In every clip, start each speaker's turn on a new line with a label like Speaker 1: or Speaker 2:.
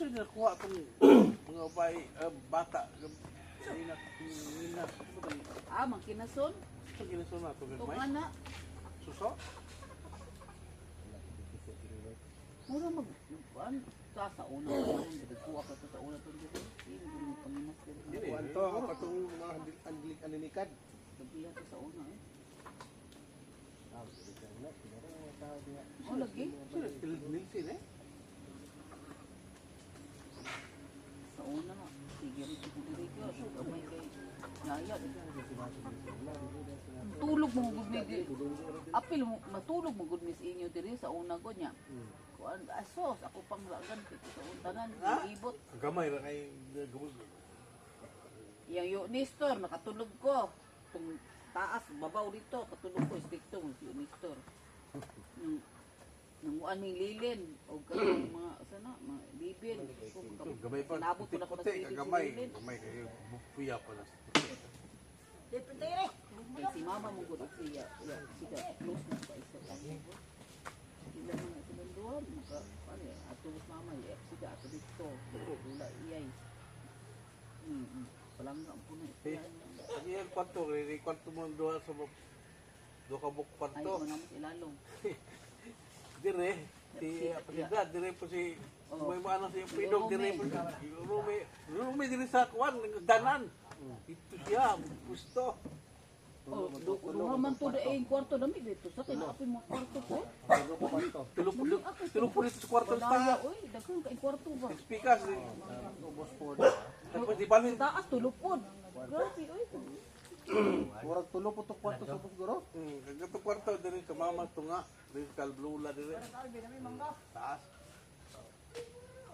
Speaker 1: Unsa na kuha tong mga bay ah, bata Nina, nina,
Speaker 2: Ah, mangkinason.
Speaker 1: sa ginaso na ito
Speaker 2: anak.
Speaker 1: Suso?
Speaker 2: Mura mag... Kuan, sa sa una. Kuha ka to sa una to dito. Hindi mo panginas dito.
Speaker 1: Dili.
Speaker 3: Kuan to, ang katong mga andilik animikad.
Speaker 2: Gabiya to sa una eh.
Speaker 3: Ka mga.
Speaker 2: Oh, lagi.
Speaker 1: Sila Nilsin eh?
Speaker 2: Una nga. Sige. Tulog mo gud mi di. Apil mo matulog mo gud mi sa inyo diri sa una ko niya. Kuan asos ako pang lagan kay sa untanan ibot.
Speaker 1: Gamay ra kay gamay.
Speaker 2: Yang yo Nestor nakatulog ko. Tung taas babaw dito katulog ko mo si Nestor. Nang nanguan ning lilin o kanang mga sana mga bibin.
Speaker 1: Gamay pa.
Speaker 2: Sinabot ko na ko na sa
Speaker 1: gamay.
Speaker 2: lilin.
Speaker 1: Gamay kayo. Buya pa na.
Speaker 2: Kay si mama mo gud siya. Ya, siya close na pa isa lang. Sila mga silang duha maka ano eh ato mama ya siya ato dito. Wala iyay. Hmm. Palangga po na.
Speaker 1: Eh, Ang iyang kwarto, kwarto mo doha sa mo. Do ka buk
Speaker 2: Ay,
Speaker 1: kwarto.
Speaker 2: mga mas ilalong.
Speaker 1: Dire. Si Pasidad, dire po si may mga anak siya pidog, dire po si Rumi. Rumi dire sa kuwan, danan. Ito siya, gusto.
Speaker 2: Oh, du- duha man to da eh kwarto dami dito sa kinapin mo kwarto ko.
Speaker 3: Ano?
Speaker 1: Tulog po tulog po dito sa kwarto sa
Speaker 2: oy, daghan kay kwarto ba.
Speaker 1: Speakers.
Speaker 3: Ubos po.
Speaker 1: Tapos di ba
Speaker 2: Sa taas tulog pod. Grabe oy.
Speaker 3: Murag tulo po to kwarto sa siguro.
Speaker 1: Hmm, ganito kwarto dire ka mama tunga, dire ka blula dire. Taas.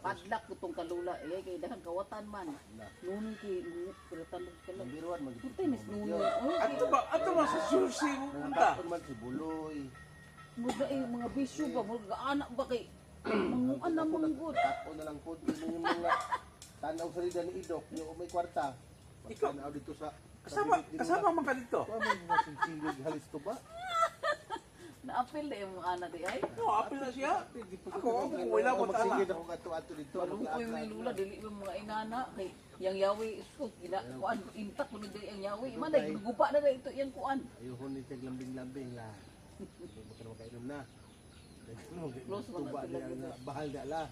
Speaker 2: Padlak ko tong kalula eh kay daghan kawatan man. Nunong ki pero tanong ka lang.
Speaker 3: Biruan mag
Speaker 2: Putay mis nunong. Oh,
Speaker 1: Ato ba, ato ba sa sushi mo punta?
Speaker 3: Man si Buloy.
Speaker 2: mga eh, mga bisyo ba mga anak ba kay manguan na mong good.
Speaker 3: Tako na lang po. Yung yung mga tanaw sa ni Idok. Yung may kwarta.
Speaker 1: Ikaw.
Speaker 3: Tanaw dito sa...
Speaker 1: Kasama, kasama man ka dito.
Speaker 3: Ano yung mga sinsilig halis to ba?
Speaker 2: Naapil na yung mga anak di ay.
Speaker 1: No, apil na siya. Ako, ako, wala ko tala.
Speaker 3: Magsigid ako kato-ato dito.
Speaker 2: Balong ko yung lula dili yung mga inana kay yang yawi isko gina kuan intak mo dili ang yawi man ay gugupa na ito yang kuan.
Speaker 3: Ayun ni tag lambing-lambing la. Hindi mo ka na makainom na.
Speaker 2: Close mo na
Speaker 3: bahal na la.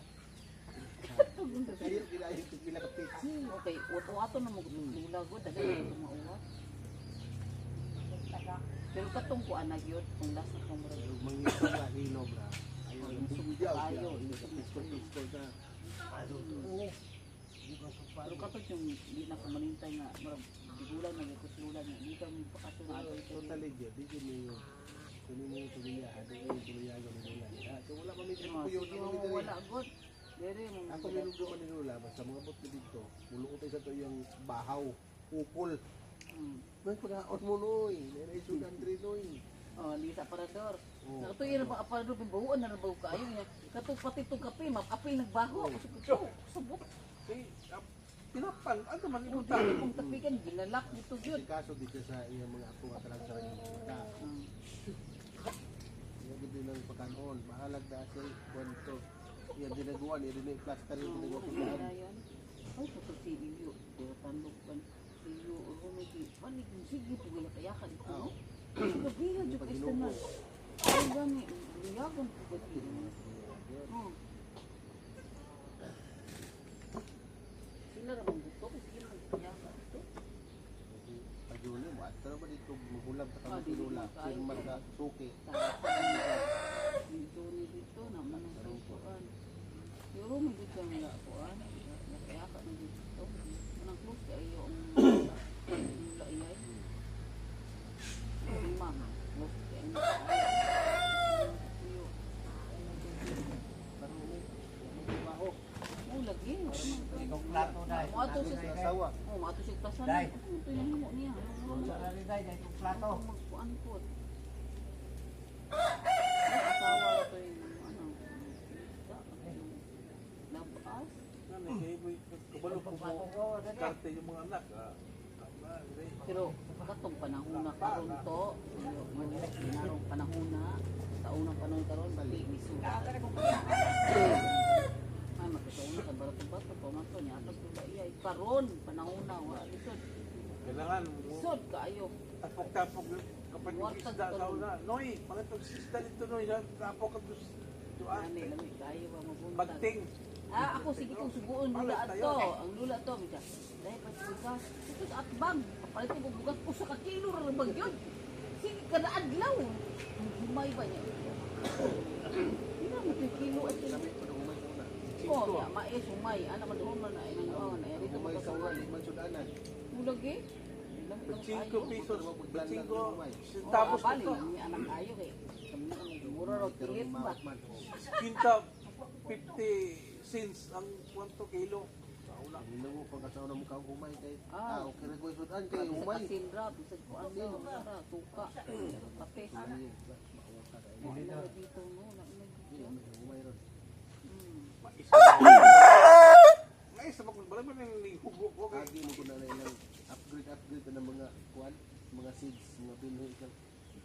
Speaker 3: Kayo pila ka pitsi.
Speaker 2: Okay, wato ato na mo lula gud daghan na ito mauwa. Pero katong na gyud kung lasa kong murag
Speaker 3: Pero mangisog na, hinog na. Ayaw
Speaker 2: Oh,
Speaker 3: yung Pistol-pistol na.
Speaker 2: pero katong yung di na ko manintay nga murag digulan na gyud lula na di kami pakato na ato ito.
Speaker 3: Totally good. Di ko niyo. Kunin mo yung tuliya. Ado yung tuliya yung. Ah, So wala kami
Speaker 2: wala gud. Dere mo
Speaker 3: Ako niludo ko nila. Basta mga bot ko dito. Tayo sa to yung bahaw. Ukol.
Speaker 2: Hmm.
Speaker 3: May pagkaon mo noy. May sudan rin noy.
Speaker 2: Oh, di sa aparador.
Speaker 3: Oh.
Speaker 2: Nato yun ang aparador bibuhuan na nabaw kayo niya. Katong pati tong kape, mapapil nagbaho. Subok, subok.
Speaker 1: Eh, ah, Pinapan, ano man
Speaker 2: Kung
Speaker 1: ipunta?
Speaker 2: dili kong tapikan, gilalak dito
Speaker 3: Kasi
Speaker 2: yun.
Speaker 3: kaso dito sa iyang mga apo nga talang sa iyong mga
Speaker 2: Hmm.
Speaker 3: Yan din din ang pagkanon. Mahalag na sa kwento. Yan ginagawa din yung plaster yung ginagawa ko saan.
Speaker 2: Ay, ito si Ilyo. Pero tanong pa. Si Ilyo, rumigi. Panig, sige po gaya kaya ka dito. no? Gabihan, dyan ka na. Ay, gani. Liyagan po ba dito? Hmm. Sila naman dito. Sila naman kaya ka dito.
Speaker 3: Pag yun mo, at pero ba dito mahulab sa
Speaker 2: Ah,
Speaker 3: kamay
Speaker 2: dili
Speaker 3: tinula. Yung mga suki.
Speaker 2: Dito ni dito naman ang tutuan. Yung room dito ang lakuan. Kaya ka na dito. Manang close kayo ang laiyay. Lima. Close kayo.
Speaker 3: Parang may may trabaho.
Speaker 2: Oh, lagi.
Speaker 4: Ikaw plato dai.
Speaker 2: Mo ato
Speaker 3: May
Speaker 2: siya.
Speaker 3: asawa.
Speaker 2: Mo ato tasan.
Speaker 4: Dai.
Speaker 2: Ito mo niya?
Speaker 4: Sa dai dai plato.
Speaker 2: Magkuan po. Ay, asawa ito yung ano. Labas.
Speaker 1: Ano, eh, may kabalo po mo. Karte yung mga anak.
Speaker 2: Pero katong panahon na karon to, narong panahon na sa unang panahon karon bali misuga. Ay sa una kay barato-bato pamato niya atas dula iyay karon panahon na wa lisod
Speaker 1: Kailangan mo
Speaker 2: lisod kaayo
Speaker 1: tapok-tapok kapag yung isda sa una. Noy, mga pagsisda nito Noy, tapok ka doon sa
Speaker 2: ani lami kaayo ba mabuntag
Speaker 1: Bagting.
Speaker 2: Ah ako sige kong suguon lula ato ang lula to mika dai pa bugas ito sa atbang kapalit ko bugas ko sa kakilo ra bag yun sige kada adlaw ang humay ba niya Ina mo kilo at kilo.
Speaker 3: Na sa.
Speaker 2: Oh, ya, mais humay. Ana man ay nang oh, na dito
Speaker 3: Umay sa una,
Speaker 2: magkasawal.
Speaker 3: liman sudanan.
Speaker 2: Ulag eh. Ilang
Speaker 1: Pag
Speaker 2: ilang
Speaker 1: 5
Speaker 2: kayo.
Speaker 1: pesos, pag 5
Speaker 2: Oh,
Speaker 1: centavos
Speaker 2: abali,
Speaker 1: ito.
Speaker 2: ni anak kayo kay. Ang mura ro tilit ba.
Speaker 3: mawat man.
Speaker 1: Quinta, 50 cents ang kwanto kilo. Sa una.
Speaker 3: Hindi mo pagkasaw na mukha umay kay.
Speaker 2: Ah.
Speaker 3: Ah, okay ra ko sudan kay umay.
Speaker 2: kasindra, bisag ko ano, sara, suka, kape. Ina dito no, na.
Speaker 3: Umay ron.
Speaker 1: Mais. Mais, sa magbalag man yung hugo ko. kay-
Speaker 3: Agi mo ko na ilang upgrade upgrade na mga kwan, mga seeds, mga pinhoy ka.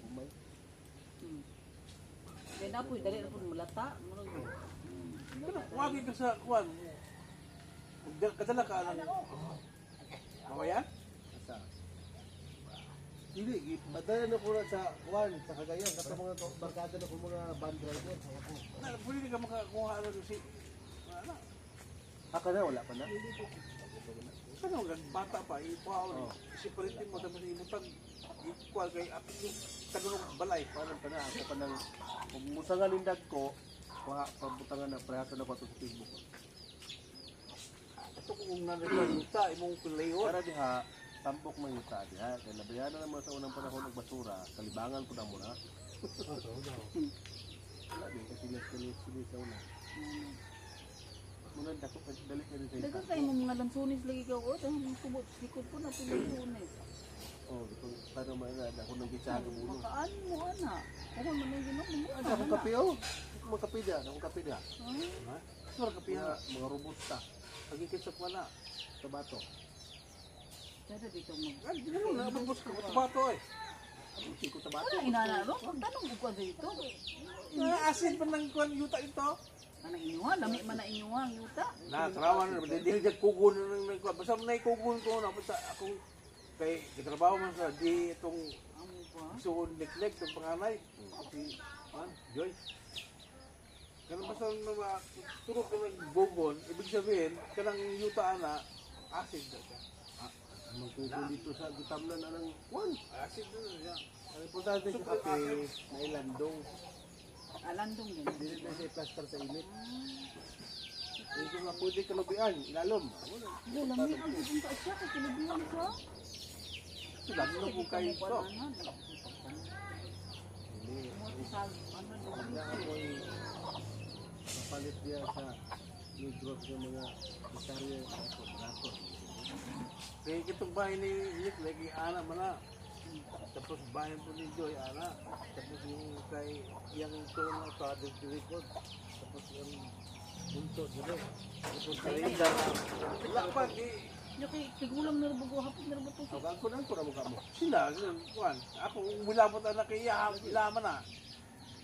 Speaker 3: Umay.
Speaker 2: Hmm. Kaya na po, dali na po mulata. Hmm.
Speaker 1: Pero wagi ka sa kwan. Kadala- Kadala ka lang. Kawayan?
Speaker 3: Asa? Dili, gi- padala na ko na sa kwan, sa Cagayan, sa mga to- barkada na ko mga band driver. Ako.
Speaker 1: Na, pwede ka makakuha ano si... Ano?
Speaker 3: Aka na, wala pa na.
Speaker 1: Ano, lang bata pa, ipuhaw
Speaker 3: Oh.
Speaker 1: ni. Siparitin mo, tapos imutang ikuha kay api yung tagalong balay.
Speaker 3: Paano pa na, ako pa nang, kung musangan yung dag ko, pabutangan na, prehasa na ko ito sa Facebook.
Speaker 1: Ito kung nanay yuta, imong kulayon.
Speaker 3: Para diha, tampok man yung sa diha, kaya labayan na naman sa unang panahon ng basura, kalibangan ko na muna. Wala din, kasi nagsilis-silis sa una. Muna, dako, dali ka rin sa
Speaker 2: Dagan
Speaker 3: isa.
Speaker 2: kayo mo mga lansunis lagi ka ko. Dahil mga kubot, likod ko na pinagsunis.
Speaker 3: Oh, kung paano man na, ako nang gitsaga mo.
Speaker 2: Makaan mo, ana. Ako man ang ginok mo, ana.
Speaker 3: Akong kape, oh. Akong kape diha, akong kape diha.
Speaker 1: Ha? Sura ka piya.
Speaker 3: Mga, mga robusta,
Speaker 1: Pagi kisap ka na.
Speaker 3: tabato.
Speaker 2: Pero dito mo.
Speaker 1: Ay, di mo na, mabos ka. Bato eh.
Speaker 3: Hindi ko tabato.
Speaker 2: Ano inanaro? Ang tanong ko dito.
Speaker 1: Ah, asin pa ng kwan yuta ito.
Speaker 2: Ano inuha? Lami man na yuta.
Speaker 1: Na, trawan. Dili dili kugun na ng kwan. Basta na kugun ko na. Basta akong kay katrabaho man sa di itong
Speaker 2: ba?
Speaker 1: suon liklik itong panganay. Si, man, Joy. Kanang basta na turo ko ng gugon, ibig sabihin, kanang yuta ana, acid na siya.
Speaker 3: Magkukul dito sa gitamnan na ng kwan.
Speaker 1: Acid na siya.
Speaker 3: Ang importante sa kape, na ilandong.
Speaker 2: Alandong din.
Speaker 3: Dili na siya plaster sa init. Hindi ko nga pwede kalubian, ilalom.
Speaker 2: Hindi, lami ang pupunta siya. Kaya kinabihan
Speaker 1: Lalo na po kayo ito.
Speaker 3: Hindi.
Speaker 2: Ano
Speaker 3: Kaya ako'y kapalit niya sa Negros ng mga bisaryo sa Rato.
Speaker 1: Kaya itong bahay ni Nick, lagi ana mana. Tapos bahay po ni Joy, ana. Tapos yung kay yang ito na sa record. Tapos yung bunto dito. Tapos sa Linda. Wala pa, di.
Speaker 2: Yung kay tigulang nirbugo, hapit nirbugo to siya.
Speaker 3: Ang ko lang ko na mukha mo.
Speaker 1: Sila, yun, kuhan. Ako, mulabot na kaya, ilaman na.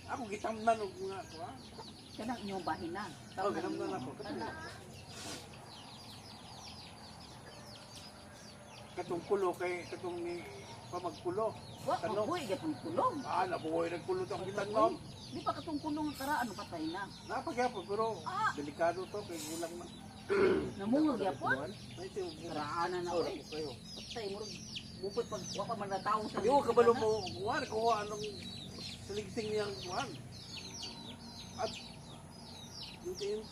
Speaker 1: Ako, gitamnan og mga, kuhan.
Speaker 2: Kanang inyong bahin na.
Speaker 1: Oh, gitamnan ako.
Speaker 2: Kana.
Speaker 1: Katong kulo kay, katong ni pamagkulo.
Speaker 2: Wa,
Speaker 1: Ano?
Speaker 2: mabuhay pang kulong.
Speaker 1: Ah, nabuhay ng kulo itong ginagnom.
Speaker 2: Di pa katong kulong ang karaan, patay na.
Speaker 1: Napagyapo, pero delikado to, kay gulang na.
Speaker 2: Namungag
Speaker 1: tiyo,
Speaker 2: Karaanan na eh.
Speaker 1: kayo.
Speaker 2: Patay mo. Bupot pag wa pa man na tao sa
Speaker 1: Yung kabalo mo, kuhan, kuha anong saligsing niyang kuhan. At yung, yung